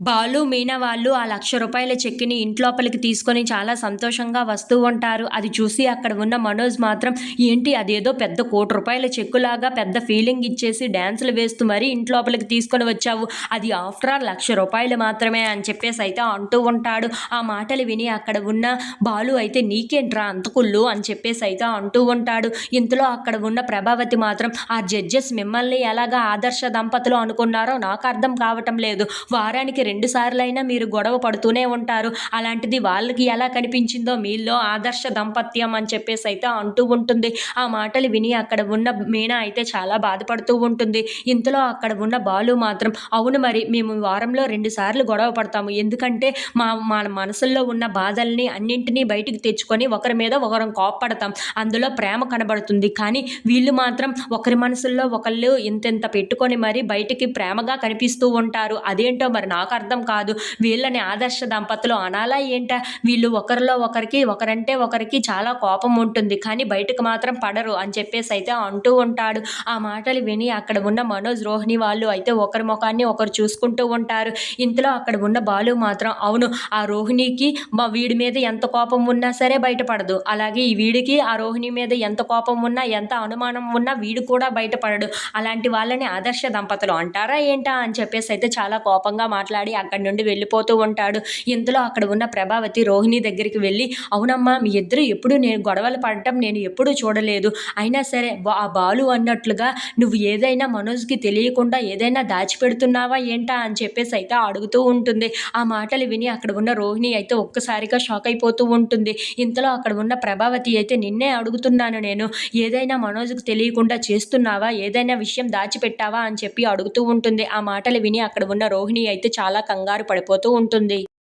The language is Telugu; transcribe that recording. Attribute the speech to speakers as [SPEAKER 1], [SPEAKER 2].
[SPEAKER 1] బాలు మీనా వాళ్ళు ఆ లక్ష రూపాయల చెక్కిని ఇంట్లోపలికి తీసుకొని చాలా సంతోషంగా వస్తూ ఉంటారు. అది చూసి అక్కడ ఉన్న మనోజ్ మాత్రం ఏంటి అదేదో పెద్ద కోటి రూపాయల చెక్కులాగా పెద్ద ఫీలింగ్ ఇచ్చేసి డ్యాన్సులు వేస్తూ మరీ ఇంట్లోపలికి తీసుకొని వచ్చావు. అది ఆఫ్టర్ ఆల్ లక్ష రూపాయలు మాత్రమే అని చెప్పేసి అయితే అంటూ ఉంటాడు. ఆ మాటలు విని అక్కడ ఉన్న బాలు అయితే నీకేంట్రా అంతకుళ్ళు అని చెప్పేసి అయితే అంటూ ఉంటాడు. ఇంతలో అక్కడ ఉన్న ప్రభావతి మాత్రం ఆ జడ్జెస్ మిమ్మల్ని ఎలాగా ఆదర్శ దంపతులు అనుకున్నారో నాకు అర్థం కావటం లేదు. వారానికి రెండు సార్లైనా మీరు గొడవ పడుతూనే ఉంటారు. అలాంటిది వాళ్ళకి ఎలా కనిపించిందో మీలో ఆదర్శ దంపత్యం అని చెప్పేసి అయితే అంటూ ఉంటుంది. ఆ మాటలు విని అక్కడ ఉన్న మీనా అయితే చాలా బాధపడుతూ ఉంటుంది. ఇంతలో అక్కడ ఉన్న బాలు మాత్రం అవును మరి మేము వారంలో రెండు సార్లు గొడవ పడతాము. ఎందుకంటే మా మన మనసుల్లో ఉన్న బాధల్ని అన్నింటినీ బయటికి తెచ్చుకొని ఒకరి మీద ఒకరం కోప్పడతాం. అందులో ప్రేమ కనబడుతుంది. కానీ వీళ్ళు మాత్రం ఒకరి మనసుల్లో ఒకళ్ళు ఇంతెంత పెట్టుకొని మరి బయటికి ప్రేమగా కనిపిస్తూ ఉంటారు. అదేంటో మరి నాకు అర్థం కాదు. వీళ్ళని ఆదర్శ దంపతులు అనాలా ఏంటా? వీళ్ళు ఒకరిలో ఒకరికి ఒకరంటే ఒకరికి చాలా కోపం ఉంటుంది. కానీ బయటకు మాత్రం పడరు అని చెప్పేసి అయితే అంటూ ఉంటాడు. ఆ మాటలు విని అక్కడ ఉన్న మనోజ్ రోహిణి వాళ్ళు అయితే ఒకరి ముఖాన్ని ఒకరు చూసుకుంటూ ఉంటారు. ఇంతలో అక్కడ ఉన్న బాలు మాత్రం అవును ఆ రోహిణికి మా వీడి మీద ఎంత కోపం ఉన్నా సరే బయటపడదు. అలాగే ఈ వీడికి ఆ రోహిణి మీద ఎంత కోపం ఉన్నా ఎంత అనుమానం ఉన్నా వీడు కూడా బయటపడడు. అలాంటి వాళ్ళని ఆదర్శ దంపతులు అంటారా ఏంటా? అని చెప్పేసి అయితే చాలా కోపంగా మాట్లాడి అక్కడి నుండి వెళ్ళిపోతూ ఉంటాడు. ఇంతలో అక్కడ ఉన్న ప్రభావతి రోహిణి దగ్గరికి వెళ్ళి అవునమ్మా మీ ఇద్దరు ఎప్పుడు నేను గొడవలు పడటం నేను ఎప్పుడూ చూడలేదు. అయినా సరే ఆ బాలు అన్నట్లుగా నువ్వు ఏదైనా మనోజ్కి తెలియకుండా ఏదైనా దాచిపెడుతున్నావా ఏంటా? అని చెప్పేసి అయితే అడుగుతూ ఉంటుంది. ఆ మాటలు విని అక్కడ ఉన్న రోహిణి అయితే ఒక్కసారిగా షాక్ అయిపోతూ ఉంటుంది. ఇంతలో అక్కడ ఉన్న ప్రభావతి అయితే నిన్నే అడుగుతున్నాను నేను. ఏదైనా మనోజ్కి తెలియకుండా చేస్తున్నావా? ఏదైనా విషయం దాచిపెట్టావా? అని చెప్పి అడుగుతూ ఉంటుంది. ఆ మాటలు విని అక్కడ ఉన్న రోహిణి అయితే చాలా చాలా కంగారు పడిపోతూ ఉంటుంది.